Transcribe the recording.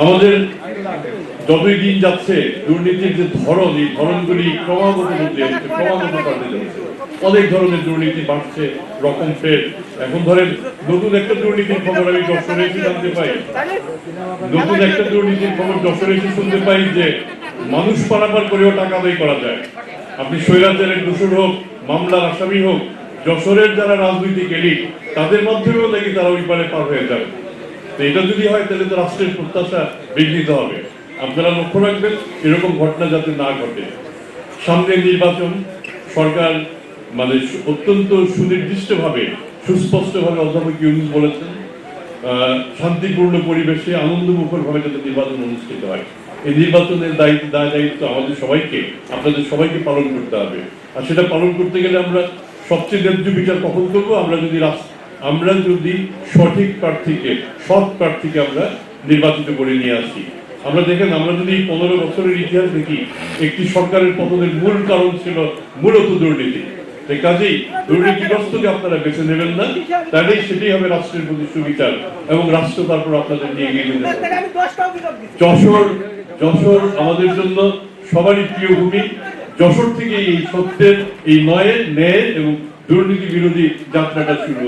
আমাদের যতই দিন যাচ্ছে, দুর্নীতির যে ধরন, এই ধরনগুলি ক্রমাগত যাচ্ছে ক্রমাগত পাল্টে অনেক ধরনের দুর্নীতি বাড়ছে রকম ফের এখন ধরেন, নতুন একটা দুর্নীতির খবর আমি যশোরে এসে জানতে পাই। নতুন একটা দুর্নীতির খবর যশোরে এসে শুনতে পাই যে, মানুষ পারাপার করেও টাকা আদায় করা যায়। আপনি স্বৈরাচারের দোষর হোক, মামলার আসামি হোক, যশোরের যারা রাজনৈতিক এলিট, তাদের মাধ্যমেও নাকি তারা ওই পারে পার হয়ে যাবে তো এটা যদি হয়, তাহলে তো রাষ্ট্রের প্রত্যাশা বিঘ্নিত হবে। আপনারা লক্ষ্য রাখবেন, এরকম ঘটনা যাতে না ঘটে। সামনে নির্বাচন, সরকার মানে অত্যন্ত সুনির্দিষ্টভাবে, সুস্পষ্টভাবে অধ্যাপক ইউনুস বলেছেন শান্তিপূর্ণ পরিবেশে আনন্দমুখর ভাবে যাতে নির্বাচন অনুষ্ঠিত হয়। এই নির্বাচনের দায়িত্ব, দায়, দায়িত্ব আমাদের সবাইকে, আপনাদের সবাইকে পালন করতে হবে। আর সেটা পালন করতে গেলে আমরা সবচেয়ে ন্যায্য বিচার কখন করব? আমরা যদি রাস- আমরা যদি সঠিক প্রার্থীকে সৎ প্রার্থীকে আমরা নির্বাচিত করে নিয়ে আসি আমরা দেখেন আমরা যদি পনেরো বছরের ইতিহাস দেখি একটি সরকারের পতনের মূল কারণ ছিল মূলত দুর্নীতি। তাই কাজেই দুর্নীতিগ্রস্তকে আপনারা বেছে নেবেন না তাহলেই সেটাই হবে রাষ্ট্রের প্রতি সুবিচার এবং রাষ্ট্র তারপর আপনাদের নিয়ে এগিয়ে দিচ্ছি। যশোর যশোর আমাদের জন্য সবারই প্রিয় ভূমি। যশোর থেকে এই সত্যের এই নয়ের ন্যায়ের এবং দুর্নীতি বিরোধী যাত্রাটা শুরু।